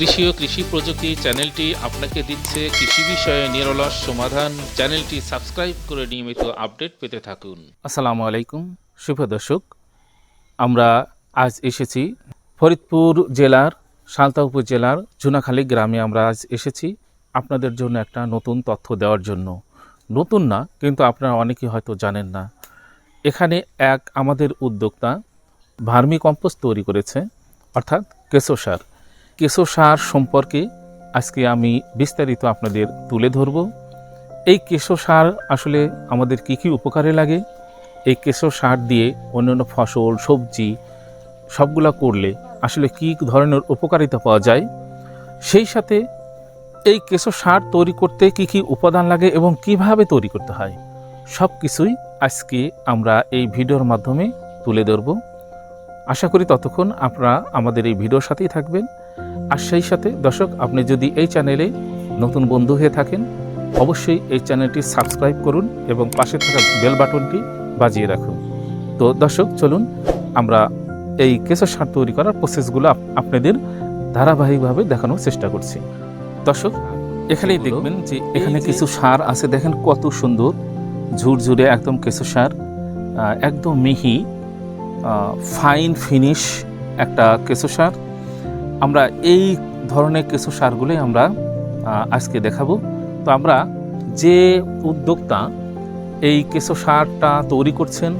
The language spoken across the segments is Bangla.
কৃষি ও কৃষি প্রযুক্তি চ্যানেলটি আপনাকে দিচ্ছে কৃষি বিষয়ে নিরলস সমাধান। চ্যানেলটি সাবস্ক্রাইব করে নিয়মিত আপডেট পেতে থাকুন। আসসালামু আলাইকুম। শুভ দর্শক, আমরা আজ এসেছি ফরিদপুর জেলার, সালতা উপজেলার, জুনাখালী গ্রামে আমরা আজ এসেছি আপনাদের জন্য একটা নতুন তথ্য দেওয়ার জন্য। নতুন না, কিন্তু আপনারা অনেকেই হয়তো জানেন না। এখানে এক আমাদের উদ্যোক্তা ভার্মি কম্পোস্ট তৈরি করেছে, অর্থাৎ কেঁচো সার। কেঁচো সার সম্পর্কে আজকে আমি বিস্তারিত আপনাদের তুলে ধরব। এই কেঁচো সার আসলে আমাদের কী কী উপকারে লাগে? এই কেঁচো সার দিয়ে অন্যান্য ফসল, সবজি সবগুলা করলে আসলে কী ধরনের উপকারিতা পাওয়া যায়? সেই সাথে এই কেঁচো সার তৈরি করতে কী কী উপাদান লাগে এবং কীভাবে তৈরি করতে হয়? সব কিছুই আজকে আমরা এই ভিডিওর মাধ্যমে তুলে ধরব। আশা করি ততক্ষণ আপনারা আমাদের এই ভিডিওর সাথেই থাকবেন। আর সেই সাথে দর্শক আপনি যদি এই চ্যানেলে নতুন বন্ধু হয়ে থাকেন অবশ্যই এই চ্যানেলটি সাবস্ক্রাইব করুন এবং পাশে থাকা বেল বাটনটি বাজিয়ে রাখুন। তো দর্শক চলুন আমরা এই কেঁচো সার তৈরি করার প্রসেসগুলো আপনাদের ধারাবাহিকভাবে দেখানোর চেষ্টা করছি। দর্শক এখানেই দেখবেন যে এখানে কিছু সার আছে দেখেন কত সুন্দর ঝুরঝুরে একদম কেঁচো সার একদম মিহি ফাইন ফিনিশ একটা কেঁচো সার। আমরা এই ধরনের কেঁচো সারগুলোই আমরা আজকে দেখাবো। তো আমরা যে উদ্যোক্তা এই কেঁচো সারটা তৈরি করছেন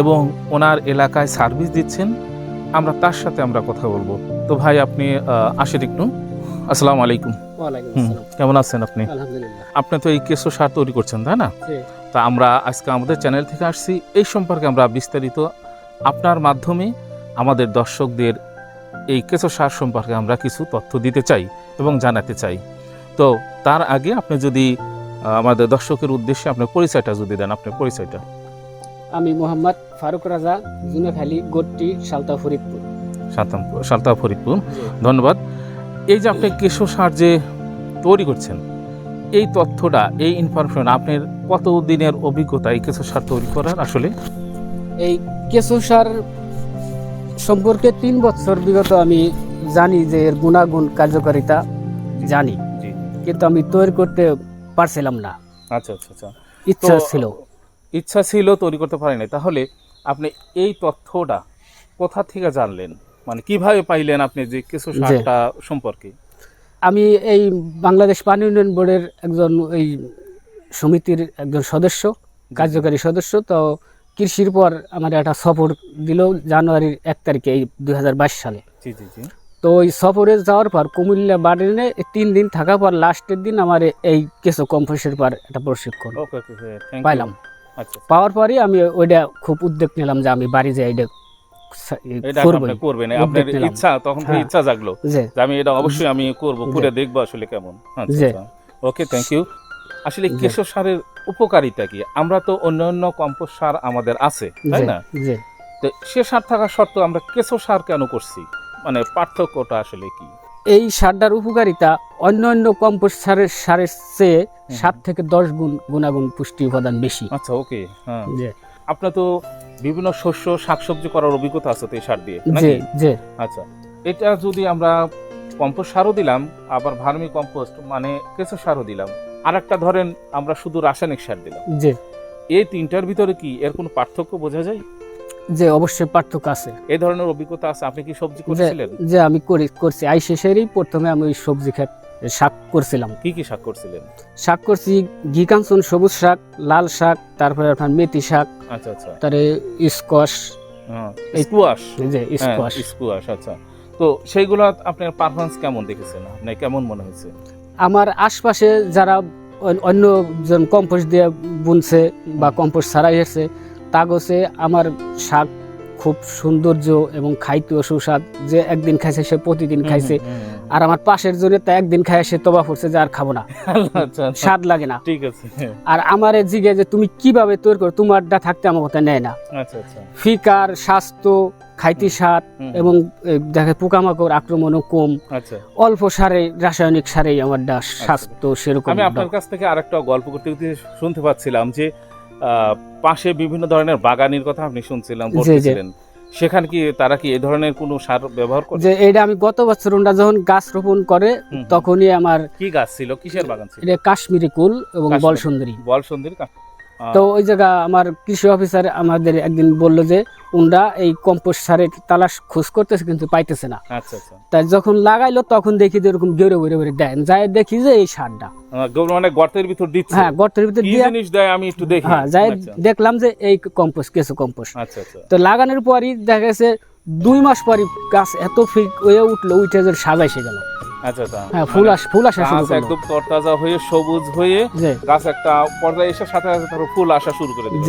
এবং ওনার এলাকায় সার্ভিস দিচ্ছেন আমরা তার সাথে আমরা কথা বলব। তো ভাই আপনি আসেন একটু। আসসালামু আলাইকুম। হুম, কেমন আছেন আপনি? আপনি তো এই কেঁচো সার তৈরি করছেন তাই না? তা আমরা আজকে আমাদের চ্যানেল থেকে আসছি। এই সম্পর্কে আমরা বিস্তারিত আপনার মাধ্যমে আমাদের দর্শকদের এই কেঁচো সার সম্পর্কে আমরা কিছু তথ্য দিতে চাই এবং জানাতে চাই। তো তার আগে আপনি যদি আমাদের দর্শকের উদ্দেশ্যে আপনার পরিচয়টা যদি দেন আপনার পরিচয়টা। আমি মোহাম্মদ ফারুক রাজা জুনেখালী গোট্টি সালতা ফরিদপুর। সালতা ফরিদপুর। ধন্যবাদ। এই যে আপনি কেঁচো সার যে তৈরি করছেন এই তথ্যটা এই ইনফরমেশন আপনার কত দিনের অভিজ্ঞতা এই কেঁচো সার তৈরি করার আসলে? এই কেঁচো সার সম্পর্কে তিন বছর বিগত আমি জানি যে এর গুণাগুণ কার্যকারিতা জানি। কিন্তু আমি তৈরি করতে পারছিলাম না। আচ্ছা আচ্ছা আচ্ছা। ইচ্ছা ছিল। ইচ্ছা ছিল তৈরি করতে পারেনি। তাহলে আপনি এই তথ্যটা কোথা থেকে জানলেন? মানে কীভাবে পাইলেন আপনি যে কিছু। সারটা সম্পর্কে? আমি এই বাংলাদেশ পানি উন্নয়ন বোর্ডের একজন এই সমিতির একজন সদস্য কার্যকারী সদস্য। তো কৃষির পর আমার একটা সফর দিল জানুয়ারির এক তারিখে এই দুই সালে। তো ওই সফরে যাওয়ার পর কুমিল্লা বার্ডেনে তিন দিন থাকার পর লাস্টের দিন আমার এই কেঁচো কম্পোস্টের পর একটা প্রশিক্ষণ পাইলাম। আচ্ছা। পাওয়ার পরই আমি ওইটা খুব উদ্যোগ নিলাম যে আমি বাড়ি যাই এটা করবেন আপনার ইচ্ছা তখন হ্যাঁ। ইচ্ছা জাগলো আমি এটা অবশ্যই আমি করব। করে দেখব আসলে কেমন। ওকে থ্যাংক ইউ আসলে জি। কেঁচো সারের উপকারিতা কি? আমরা তো অন্যান্য কম্পোস্ট সার আমাদের আছে তাই না? তো সে সার থাকা সত্ত্বেও আমরা কেঁচো সার কেন করছি? মানে পার্থক্যটা আসলে কি? এই সারটার উপকারিতা অন্য অন্য কম্পোস্ট সারের সারের চেয়ে সাত থেকে দশ গুণ গুণাগুণ পুষ্টি উপাদান বেশি। আচ্ছা ওকে হ্যাঁ। আপনার তো বিভিন্ন শস্য শাকসবজি করার অভিজ্ঞতা আছে তো এই সার দিয়ে নাকি? আচ্ছা এটা যদি আমরা কম্পোস্ট সারও দিলাম আবার ভার্মি কম্পোস্ট মানে কেঁচো সারও দিলাম আর একটা ধরেন আমরা শুধু রাসায়নিক সার দিলাম। যে এই তিনটার ভিতরে কি এর কোনো পার্থক্য বোঝা যায়? যে অবশ্যই পার্থক্য আছে। এই ধরনের অভিজ্ঞতা আছে? আপনি কি সবজি করেছিলেন? যে আমি করি করছি। আই শেষেরই প্রথমে আমি ওই সবজি ক্ষেত শাক করছিলাম। কি কি শাক করছিলেন? শাক করছি ঘি কাঞ্চন সবুজ শাক লাল শাক তারপরে আপনার মেথি শাক আচ্ছা আচ্ছা। তারপরে স্কোয়াশ। হ্যাঁ এই যে স্কোয়াশ। স্কোয়াশ আচ্ছা। তো সেইগুলো আপনার পারফরমেন্স কেমন দেখেছেন? আপনি কেমন মনে হয়েছে? আমার আশপাশে যারা অন- অন্য জন কম্পোস্ট দিয়ে বুনছে বা কম্পোস্ট ছাড়াই এসছে তাগছে আমার শাক খুব সৌন্দর্য এবং খাইতেও সুস্বাদ যে একদিন খাইছে সে প্রতিদিন খাইছে। আর আমার পাশের জনে তা একদিন খায় সে তোবা পড়ছে যে আর খাব না। আচ্ছা আচ্ছা স্বাদ লাগে না। ঠিক আছে। আর আমার জিগে যে তুমি কীভাবে তৈরি করো তোমারটা থাকতে আমার কথা নেয় না। আচ্ছা আচ্ছা। ফিকার স্বাস্থ্য খাইতি স্বাদ এবং দেখে পোকামাকড় আক্রমণও কম। আচ্ছা। অল্প সারে রাসায়নিক সারেই আমার ডা স্বাস্থ্য সেরকম আমি আপনার কাছ থেকে আরেকটা গল্প করতে করতে শুনতে পাচ্ছিলাম যে পাশে বিভিন্ন ধরনের বাগানের কথা আপনি শুনছিলাম। বলছিলেন। সেখানে কি তারা কি এই ধরনের কোনো সার ব্যবহার করে? যে এটা আমি গত বছর ওরা যখন গাছ রোপণ করে তখনই আমার কি গাছ ছিল? কিসের বাগান ছিল? এটা কাশ্মীরি কুল এবং কাশ্মীরি। বল তো ওই জায়গা আমার কৃষি অফিসার আমাদের একদিন বলল যে উনরা এই কম্পোস্ট সারের তালাশ খোঁজ করতেছে কিন্তু পাইতেছে না। আচ্ছা আচ্ছা। তাই যখন লাগাইলো তখন দেখি যে এরকম গেড়ে বেড়ে বেড়ে দেন যাই দেখি যে এই সারটা। মানে গর্তের ভিতর দিচ্ছে। হ্যাঁ গর্তের ভিতরে দিয়ে জিনিস দেয় আমি একটু দেখি। হ্যাঁ যাই আচ্ছা। দেখলাম যে এই কম্পোস্ট কেঁচো কম্পোস্ট তো লাগানোর পরই দেখা গেছে দুই মাস পরই গাছ এত ফিক হয়ে উঠল উঠে যে সাজাইছে গেল। আচ্ছা আচ্ছা। হ্যাঁ ফুল আস ফুল আসা শুরু করল। একদম তরতাজা হয়ে সবুজ হয়ে গাছ একটা পর্যায়ে এসে সাথে সাথে তারপর ফুল আসা শুরু করে দিল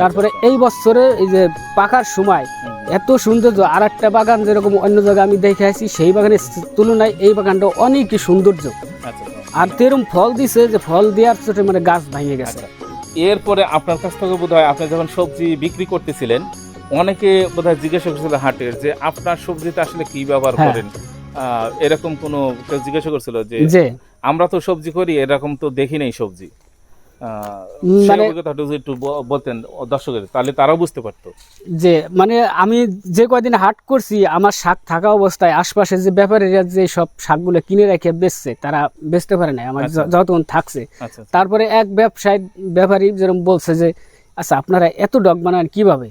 তারপরে আচ্ছা, এই বছরে এই যে পাকার সময় এত সৌন্দর্য আর একটা বাগান যেরকম অন্য জায়গায় আমি দেখে আছি সেই বাগানের তুলনায় এই বাগানটা অনেকই সৌন্দর্য। আর তেরম ফল দিছে যে ফল দেওয়ার চোটে মানে গাছ ভেঙে গেছে। এরপরে আপনার কাছ থেকে বোধ হয় আপনি যখন সবজি বিক্রি করতেছিলেন অনেকে বোধহয় জিজ্ঞাসা করছিল হাটের যে আপনার সবজিতে আসলে কি ব্যবহার হ্যাঁ। করেন? এরকম কোনো কেউ জিজ্ঞাসা করছিল যে আমরা তো সবজি করি এরকম তো দেখি নাই সবজি। মানে- একটু বলতেন দর্শকের তাহলে তারাও বুঝতে পারতো। যে মানে আমি যে কয়দিন হাট করছি আমার শাক থাকা অবস্থায় আশপাশে যে ব্যাপারীরা যে সব শাকগুলো কিনে রেখে বেচছে তারা বেচতে পারে না আমার আচ্ছা। যতক্ষণ থাকছে। আচ্ছা আচ্ছা। তারপরে এক ব্যবসায়ী ব্যাপারী যেরকম বলছে যে আচ্ছা আপনারা এত ডগ বানান কীভাবে?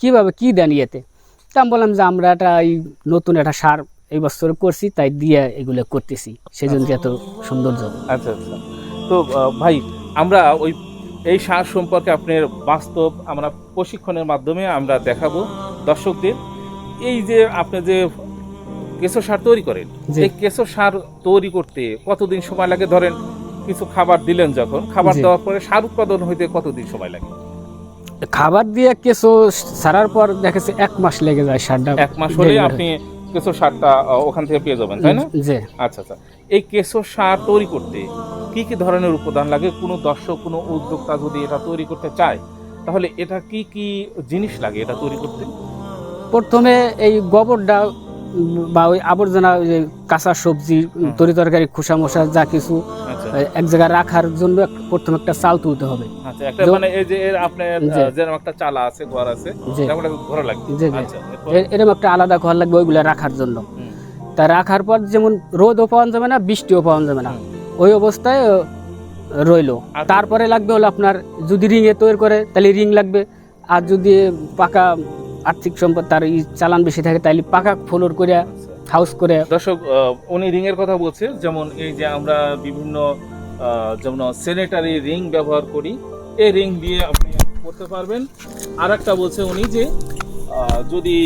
কীভাবে কি দেন ইয়েতে? তা আমি বললাম যে আমরা একটা এই নতুন একটা সার এই বছর করছি তাই দিয়ে এগুলো করতেছি। সেই জন্য এত সৌন্দর্য। আচ্ছা আচ্ছা। তো ভাই আমরা ওই এই সার সম্পর্কে আপনার বাস্তব আমরা প্রশিক্ষণের মাধ্যমে আমরা দেখাবো দর্শকদের। এই যে আপনি যে কেঁচো সার তৈরি করেন। এই কেঁচো সার তৈরি করতে কতদিন সময় লাগে? ধরেন কিছু খাবার দিলেন যখন খাবার দেওয়ার পরে সার উৎপাদন হইতে কতদিন সময় লাগে? খাবার দিয়ে কেঁচো ছাড়ার পর দেখেছে এক মাস লেগে যায় সারটা। এক মাস হলে আপনি কেঁচো সারটা ওখান থেকে পেয়ে যাবেন তাই না। যে আচ্ছা আচ্ছা। এই কেঁচো সার তৈরি করতে কি কি ধরনের উপাদান লাগে? কোনো দর্শক কোনো উদ্যোক্তা যদি এটা তৈরি করতে চায় তাহলে এটা কি কি জিনিস লাগে এটা তৈরি করতে? প্রথমে এই গোবরটা বা ওই আবর্জনা কাঁচা সবজি। তরি তরকারি খোসা মশা যা কিছু আচ্ছা। এক জায়গায় রাখার জন্য প্রথমে একটা চাল তুলতে হবে। আচ্ছা একটা মানে এই যে এর আপনার যেরকম একটা চালা আছে ঘর আছে যে একটা ঘর লাগবে। জি, জি। আচ্ছা এরকম একটা আলাদা ঘর লাগবে ওইগুলো রাখার জন্য। তা রাখার পর যেমন রোদও পাওয়া যাবে না বৃষ্টিও পাওয়া যাবে না। ওই অবস্থায় রইল। তারপরে লাগবে হলো আপনার যদি রিংয়ে তৈরি করে তাহলে রিং লাগবে। আর যদি পাকা আর্থিক সম্পদ তার চালান বেশি থাকে তাহলে পাকা ফ্লোর করে আচ্ছা। হাউস করে দর্শক উনি রিং এর কথা বলছে যেমন এই যে আমরা বিভিন্ন যেমন স্যানিটারি রিং ব্যবহার করি এই রিং দিয়ে আপনি করতে পারবেন। আর একটা বলছে উনি যে যদি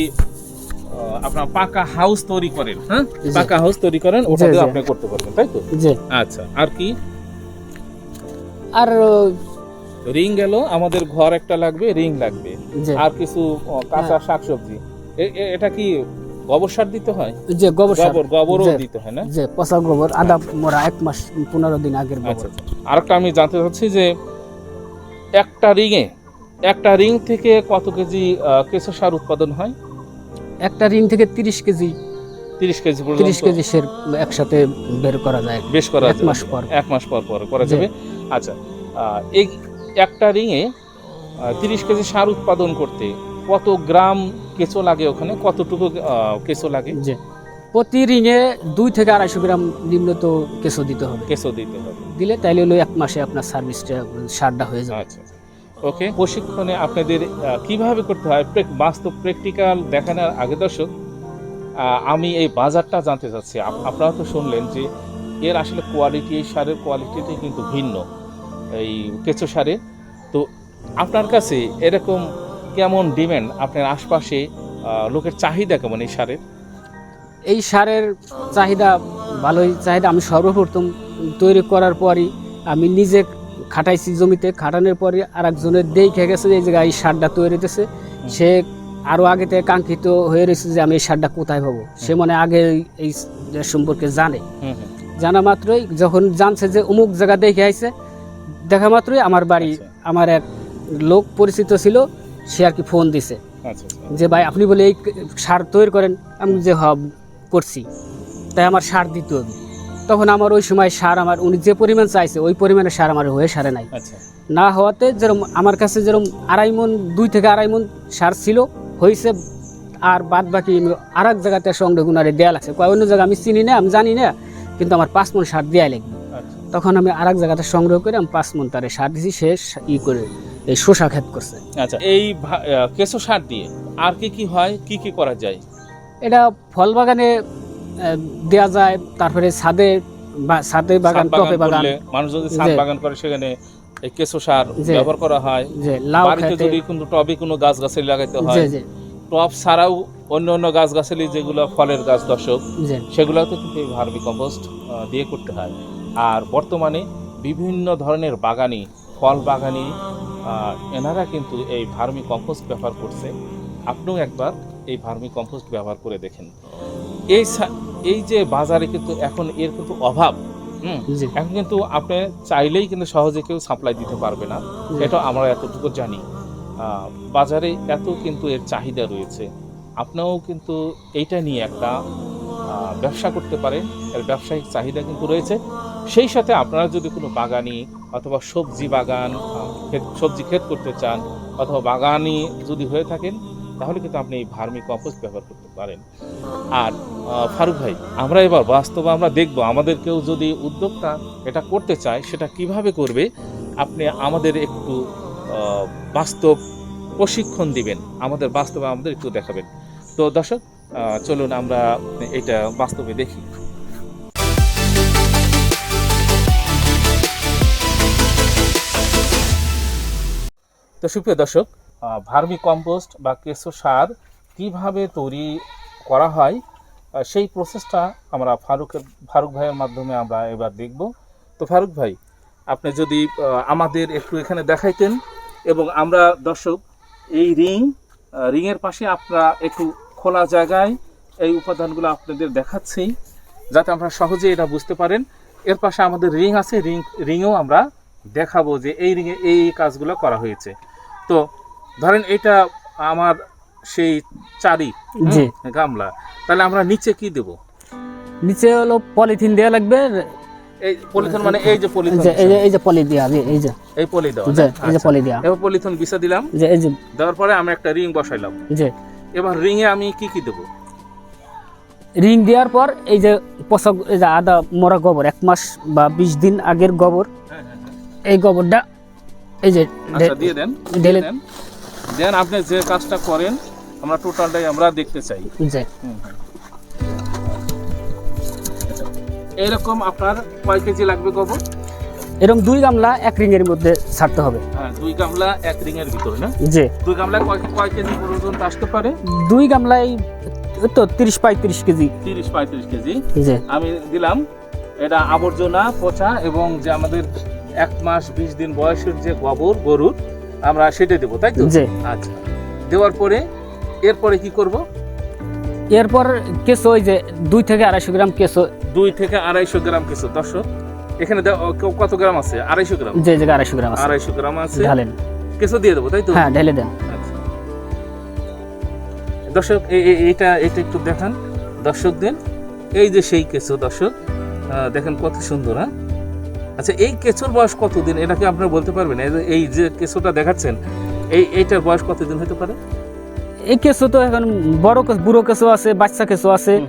আপনার পাকা হাউস তৈরি করেন হ্যাঁ? পাকা হাউস তৈরি করেন ওটা দিয়ে আপনি করতে পারবেন তাই তো? আচ্ছা আর কি? আর রিং গেল আমাদের ঘর একটা লাগবে রিং লাগবে। আর কিছু কাঁচা শাকসবজি। এ- এ- এটা কি গোবর সার দিতে হয়? যে গোবর সার। গোবর গোবরও দিতে হয় না? যে পচা গোবর আদা মোরা এক মাস পনেরো দিন আগের আচ্ছা গোবর। আচ্ছা। আরেকটা আমি জানতে চাচ্ছি যে একটা রিংয়ে একটা রিং থেকে কত কেজি কেঁচো সার উৎপাদন হয়? একটা রিং থেকে তিরিশ কেজি তিরিশ কেজি তিরিশ কেজি সের একসাথে বের করা যায়। বেশ করা এক মাস পর। এক মাস পর পর করা যাবে। আচ্ছা এই একটা রিংয়ে তিরিশ কেজি সার উৎপাদন করতে কত গ্রাম কেঁচো লাগে ওখানে? কতটুকু কেঁচো লাগে? যে প্রতি রিংয়ে দুই থেকে আড়াইশো গ্রাম নিম্নত কেঁচো দিতে হবে। কেঁচো দিতে হবে। দিলে তাইলে হলো এক মাসে আপনার সার্ভিসটা সারটা হয়ে যাবে। আচ্ছা ওকে প্রশিক্ষণে আপনাদের কীভাবে করতে হয়? বাস্তব প্র্যাকটিক্যাল দেখানোর আগে দর্শক আমি এই বাজারটা জানতে চাচ্ছি। আপ- আপনারা তো শুনলেন যে এর আসলে কোয়ালিটি এই সারের কোয়ালিটিটাই কিন্তু ভিন্ন এই কেঁচো সারের তো আপনার কাছে এরকম কেমন ডিমান্ড আপনার আশপাশে লোকের চাহিদা কেমন এই সারের? এই সারের চাহিদা ভালোই চাহিদা আমি সর্বপ্রথম তৈরি করার পরই আমি নিজে খাটাইছি জমিতে খাটানোর পরে আর একজনের দেখে গেছে যে এই জায়গায় এই সারটা তৈরি হতেছে সে আরও আগে থেকে কাঙ্ক্ষিত হয়ে রয়েছে যে আমি এই সারটা কোথায় পাবো। সে মানে আগে এই সম্পর্কে জানে। জানা মাত্রই যখন জানছে যে অমুক জায়গা দেখে আইছে দেখা মাত্রই আমার বাড়ি আচ্ছা। আমার এক লোক পরিচিত ছিল। সে আর কি ফোন দিছে। আচ্ছা আচ্ছা। যে ভাই আপনি বলে এই সার তৈরি করেন আমি যে হব করছি। তাই আমার সার দিতে হবে। তখন আমার ওই সময় সার আমার উনি যে পরিমাণ চাইছে ওই পরিমাণে সার আমার হয়ে সারে নাই। আচ্ছা। না হওয়াতে যেরকম আমার কাছে যেরকম আড়াই মন দুই থেকে আড়াই মন সার ছিল হয়েছে আর বাদ বাকি আর এক জায়গাতে সঙ্গে গুনারে দেয়াল আছে। কয় অন্য জায়গা আমি চিনি না আমি জানি না কিন্তু আমার পাঁচ মন সার দেয়া লাগবে। তখন আমি আর এক জায়গাতে সংগ্রহ করে আমি পাঁচ মন তারে সার দিছি সে ই করে এই শোষা ক্ষেত করছে। আচ্ছা এই কেঁচো সার দিয়ে আর কি কি হয় কি কি করা যায়? এটা ফল বাগানে দেয়া যায় তারপরে ছাদে ছাদে বাগান টপে বাগান মানুষ যদি ছাদ বাগান করে সেখানে এই কেঁচো সার ব্যবহার করা হয়। যে লাউ বাড়িতে যদি কোনো টবে কোনো গাছ গাছালি লাগাইতে হয় টব ছাড়াও অন্য অন্য গাছ গাছালি যেগুলো ফলের গাছ দর্শক সেগুলোতে কিন্তু এই ভার্মি কম্পোস্ট দিয়ে করতে হয়। আর বর্তমানে বিভিন্ন ধরনের বাগানি ফল বাগানি এনারা কিন্তু এই ভার্মি কম্পোস্ট ব্যবহার করছে। আপনিও একবার এই ভার্মি কম্পোস্ট ব্যবহার করে দেখেন। এই এই যে বাজারে কিন্তু এখন এর কিন্তু অভাব। হুম? এখন কিন্তু আপনি চাইলেই কিন্তু সহজে কেউ সাপ্লাই দিতে পারবে না। এটা আমরা এতটুকু জানি। বাজারে এত কিন্তু এর চাহিদা রয়েছে। আপনিও কিন্তু এইটা নিয়ে একটা ব্যবসা করতে পারেন এর ব্যবসায়িক চাহিদা কিন্তু রয়েছে। সেই সাথে আপনারা যদি কোনো বাগানি অথবা সবজি বাগান সবজি ক্ষেত করতে চান অথবা বাগানি যদি হয়ে থাকেন, তাহলে কিন্তু আপনি এই ভার্মি কম্পোস্ট ব্যবহার করতে পারেন। আর ফারুক ভাই, আমরা এবার বাস্তবে আমরা দেখব আমাদের কেউ যদি উদ্যোক্তা এটা করতে চায়, সেটা কীভাবে করবে? আপনি আমাদের একটু বাস্তব প্রশিক্ষণ দিবেন। আমাদের বাস্তবে আমাদের একটু দেখাবেন। তো দর্শক চলুন আমরা এটা বাস্তবে দেখি। তো সুপ্রিয় দর্শক ভার্মি কম্পোস্ট বা কেঁচো সার কীভাবে তৈরি করা হয় সেই প্রসেসটা আমরা ফারুকের ফারুক ভাইয়ের মাধ্যমে আমরা এবার দেখব। তো ফারুক ভাই, আপনি যদি আমাদের একটু এখানে দেখাইতেন এবং আমরা দর্শক, এই রিং রিংয়ের পাশে আপনারা একটু খোলা জায়গায় এই উপাদানগুলো আপনাদের দেখাচ্ছি যাতে আমরা সহজে এটা বুঝতে পারেন। এর পাশে আমাদের রিং আছে রিং রিংও আমরা দেখাবো যে এই রিংয়ে এই কাজগুলো করা হয়েছে। তো ধরেন এটা আমার সেই চারি গামলা তাহলে আমরা নিচে কি দেব? নিচে হলো পলিথিন দেওয়া লাগবে। এই পলিথিন মানে এই যে পলিথিন এই যে পলি দেওয়া এই যে এই পলি দেওয়া এই যে আচ্ছা। পলি দেওয়া এবার পলিথিন বিছা দিলাম। যে এই যে। দেওয়ার পরে আমি একটা রিং বসাইলাম। যে। এবার রিং এ আমি কি কি দেব? রিং দেওয়ার পর এই যে পচা এই যে আদা মরা গোবর এক মাস বা বিশ দিন আগের গোবর এই গোবরটা এই যে আচ্ছা দিয়ে দেন ঢেলে- দেন। দেন আপনি যে কাজটা করেন আমরা টোটালটাই আমরা দেখতে চাই। এরকম আপনার কয় কেজি লাগবে গোবর? এরকম দুই গামলা এক রিং এর মধ্যে ছাড়তে হবে। হ্যাঁ দুই গামলা এক রিং এর ভিতরে না? যে দুই গামলা কয় কয় কেজি পর্যন্ত আসতে পারে? দুই গামলায় তো তিরিশ পঁয়ত্রিশ কেজি। তিরিশ পঁয়ত্রিশ কেজি। যে আমি দিলাম এটা আবর্জনা পচা এবং যে আমাদের এক মাস বিশ দিন বয়সের যে গোবর গরুর আমরা সেটা দেবো তাই তো? আচ্ছা। দেওয়ার পরে এরপরে কি করব? এরপর কেঁচো ওই যে দুই থেকে আড়াইশো গ্রাম কেঁচো। দুই থেকে আড়াইশো গ্রাম কিছু দর্শক এখানে কত গ্রাম আছে? আড়াইশো গ্রাম? যে জায়গায় আড়াইশো গ্রাম আছে। আড়াইশো গ্রাম আছে। ঢালেন দিয়ে দেবো তাই তো? হ্যাঁ ঢেলে দেন। আচ্ছা। দর্শক এ- এ- এটা একটু দেখান। দর্শকদের এই যে সেই কেঁচো দর্শক দেখেন কত সুন্দর হ্যাঁ? আচ্ছা এই কেঁচোর বয়স কতদিন? এটা কি আপনারা বলতে পারবেন? এই যে- কেঁচোটা দেখাচ্ছেন এই এইটার বয়স কতদিন হতে পারে? এই কেঁচো তো এখন বড় বুড়ো কেঁচো আছে বাচ্চা কেঁচো আছে।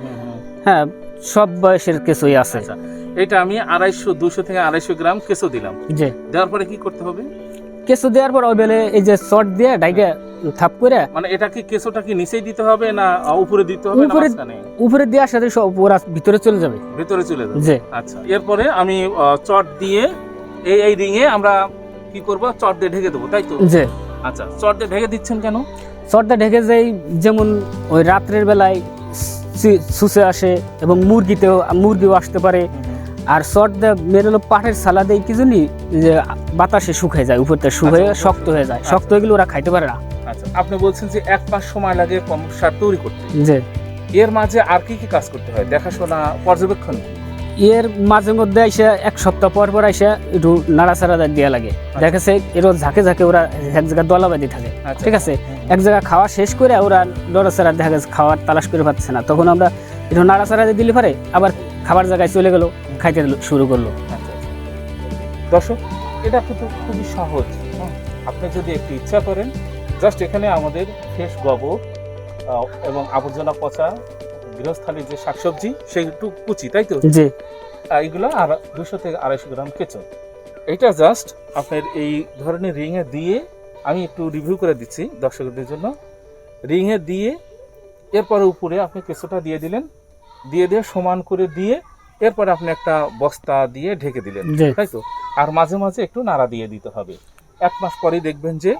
হ্যাঁ সব বয়সের কেঁচোই আছে। আচ্ছা। এটা আমি আড়াইশো দুশো থেকে আড়াইশো গ্রাম কেঁচো দিলাম। যে দেওয়ার পরে কি করতে হবে? কেঁচো দেওয়ার পর ওই বেলে এই যে শর্ট দিয়ে ডাইকে থাপ করে মানে এটা কি কেঁচোটা কি নিচেই দিতে হবে না উপরে দিতে হবে উপরে- উপরে দেওয়ার সাথে সব ওরা ভিতরে চলে যাবে। ভেতরে চলে যাবে। যে আচ্ছা এরপরে আমি চট দিয়ে এই এই রিংয়ে আমরা কি করব? চট দিয়ে ঢেকে দেবো তাই তো? যে আচ্ছা চট দিয়ে ঢেকে দিচ্ছেন কেন? শর্টটা ঢেকে যাই যেমন ওই রাত্রের বেলায় সু- শুষে আসে এবং মুরগিতেও মুরগিও আসতে পারে। আর শর্ট মেরে হলো পাটের সালা দেয় কি জানি যে বাতাসে শুকিয়ে যায় উপরটা শুকিয়ে আচ্ছা, শক্ত হয়ে যায়। শক্ত হয়ে গেলে ওরা খাইতে পারে না। আচ্ছা আপনি বলছেন যে এক মাস সময় লাগে কম সার তৈরি করতে। যে এর মাঝে আর কি কি কাজ করতে হয়? দেখাশোনা পর্যবেক্ষণ? এর মাঝে মধ্যে এসে এক সপ্তাহ পর পর এসে একটু নাড়াচাড়া দেওয়া লাগে। দেখেছে এর ঝাঁকে ঝাঁকে ওরা এক জায়গায় দলা বাঁধি থাকে আচ্ছা। ঠিক আছে? এক জায়গায় খাওয়া শেষ করে ওরা নড়াচাড়া দেখা গেছে খাওয়ার তালাশ করে পাচ্ছে না। তখন আমরা একটু নাড়াচাড়া দিলে পারে আবার খাবার জায়গায় চলে গেলো খাইতে শুরু করল। দর্শক এটা কিন্তু খুবই সহজ। আপনি যদি একটু ইচ্ছা করেন জাস্ট এখানে আমাদের ফ্রেশ গোবর এবং আবর্জনা পচা গৃহস্থালীর যে শাকসবজি সেটু কুচি তাই তো? জি। এগুলো আর দুশো থেকে আড়াইশো গ্রাম কেঁচো। এটা জাস্ট আপনার এই ধরনের রিংয়ে দিয়ে আমি একটু রিভিউ করে দিচ্ছি দর্শকদের জন্য। রিংয়ে দিয়ে এরপরে উপরে আপনি কেঁচোটা দিয়ে দিলেন। দিয়ে দিয়ে সমান করে দিয়ে এরপরে আপনি একটা বস্তা দিয়ে ঢেকে দিলেন তাই তো? আর মাঝে মাঝে একটু নাড়া দিয়ে দিতে হবে। এক মাস পরেই দেখবেন যে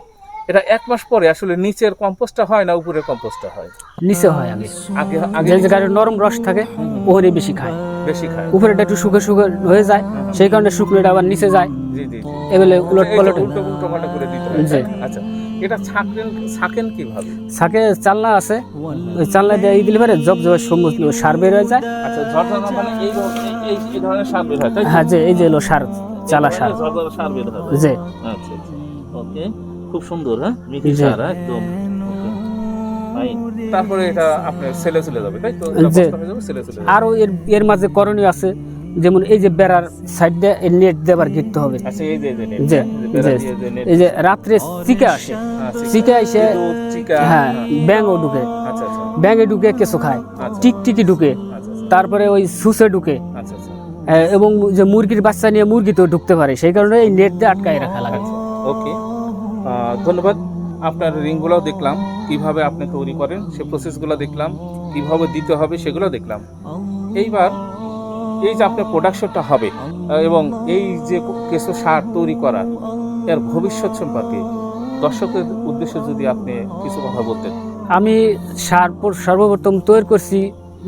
এটা এক মাস পরে আসলে নিচের কম্পোস্টটা হয় না উপরের কম্পোস্টটা হয়। নিচে হয় আগে। আগে আগে যে জায়গায় নরম রস থাকে ওখানে বেশি খায়। বেশি খায়। উপরেটা একটু শুকে শুকে হয়ে যায় সেই কারণে শুকনোটা আবার নিচে যায়। জি জি। এগুলো উলট পালট উল্টো উল্টো করে দিতে হয়। আচ্ছা। এটা ছাকেন ছাকেন কীভাবে? চালনা আছে। ওই চালনা দিয়ে এই দিলে পারে জব জব সমস্ত সার বের হয়ে যায়। আচ্ছা ঝরঝরা মানে এই এই- ধরনের সার বের হয় তাই হ্যাঁ যে এই যে এলো সার চালা সার। ঝরঝরা সার বের হবে যে। আচ্ছা আচ্ছা। ওকে খুব সুন্দর হ্যাঁ? মিহি সার হ্যাঁ, একদম। তারপরে এটা আপনার সেলে চলে যাবে তাই তো? হয়ে আরও এর এর মাঝে করণীয় আছে। যেমন এই যে বেড়ার সাইড দিয়ে নেট দেবার গিরতে হবে। আচ্ছা এই যে এই রাত্রে চিকা আসে। হ্যাঁ, চিকা। এসে হ্যাঁ ব্যাঙও ঢুকে। আচ্ছা আচ্ছা। ব্যাঙে ঢুকে কিছু খায়। আচ্ছা। টিকটিকি ঢুকে। আচ্ছা আচ্ছা, তারপরে ওই সুসে ঢুকে। আচ্ছা আচ্ছা। এবং যে মুরগির বাচ্চা নিয়ে মুরগি তো ঢুকতে পারে। সেই কারণে এই নেট দিয়ে আটকায় রাখা লাগে। ওকে। ধন্যবাদ। আপনার রিংগুলোও দেখলাম। কীভাবে আপনি তৈরি করেন সে প্রসেসগুলো দেখলাম। কীভাবে দিতে হবে সেগুলো দেখলাম। এইবার এই যে আপনার প্রোডাকশনটা হবে এবং এই যে কেঁচো সার তৈরি করা এর ভবিষ্যৎ সম্পর্কে দর্শকের উদ্দেশ্যে যদি আপনি কিছু কথা বলতেন। আমি সার সর্বপ্রথম তৈরি করছি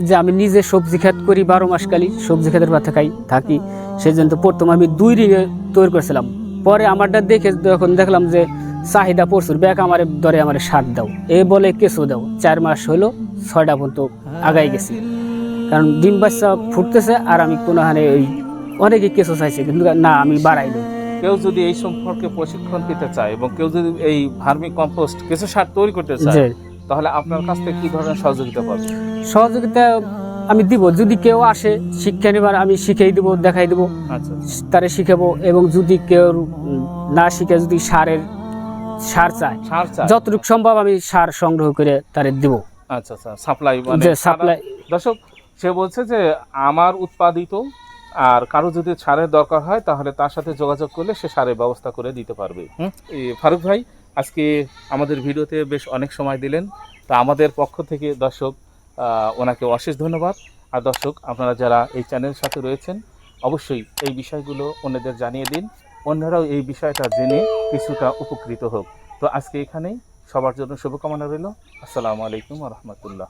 যে আমি নিজে সবজি ক্ষেত করি, বারো মাস কালি সবজি ক্ষেতের পাতে খাই, থাকি। সেই জন্য তো প্রথম আমি দুই রিঙে তৈরি করেছিলাম। পরে আমারটা দেখে যখন দেখলাম যে চাহিদা প্রচুর ব্যাগ আমার দরে আমার সার দাও, এ বলে কেঁচো দাও। চার মাস হলো, ছয়টা পর্যন্ত আগাই গেছি। কারণ ডিম বাচ্চা ফুটতেছে আর আমি কোনো হারে ওই অনেকে কেঁচো চাইছে কিন্তু না আমি বাড়াই দেবো। কেউ যদি এই সম্পর্কে প্রশিক্ষণ পেতে চায় এবং কেউ যদি এই ভার্মি কম্পোস্ট কেঁচো সার তৈরি করতে চায় তাহলে আপনার কাছ থেকে কি ধরনের সহযোগিতা পাবে? সহযোগিতা আমি দিব যদি কেউ আসে শিক্ষা নেবার আমি শিখিয়ে দিব দেখাই দিব আচ্ছা। তারে শিখাবো এবং যদি কেউ না শিখে যদি সারের সার চায় সার চায়। যতটুকু সম্ভব আমি সার সংগ্রহ করে তারে দেবো। আচ্ছা আচ্ছা। সাপ্লাই মানে সাপ্লাই। দর্শক সে বলছে যে, আমার উৎপাদিত আর কারও যদি সারের দরকার হয়, তাহলে তার সাথে যোগাযোগ করলে সে সারের ব্যবস্থা করে দিতে পারবে। ফারুক ভাই, আজকে আমাদের ভিডিওতে বেশ অনেক সময় দিলেন। তা আমাদের পক্ষ থেকে দর্শক ওনাকে অশেষ ধন্যবাদ। আর দর্শক, আপনারা যারা এই চ্যানেলের সাথে রয়েছেন, অবশ্যই এই বিষয়গুলো অন্যদের জানিয়ে দিন। অন্যরাও এই বিষয়টা জেনে কিছুটা উপকৃত হোক। তো আজকে এখানেই। সবার জন্য শুভকামনা রইল। আসসালামু আলাইকুম রহমতুল্লাহ।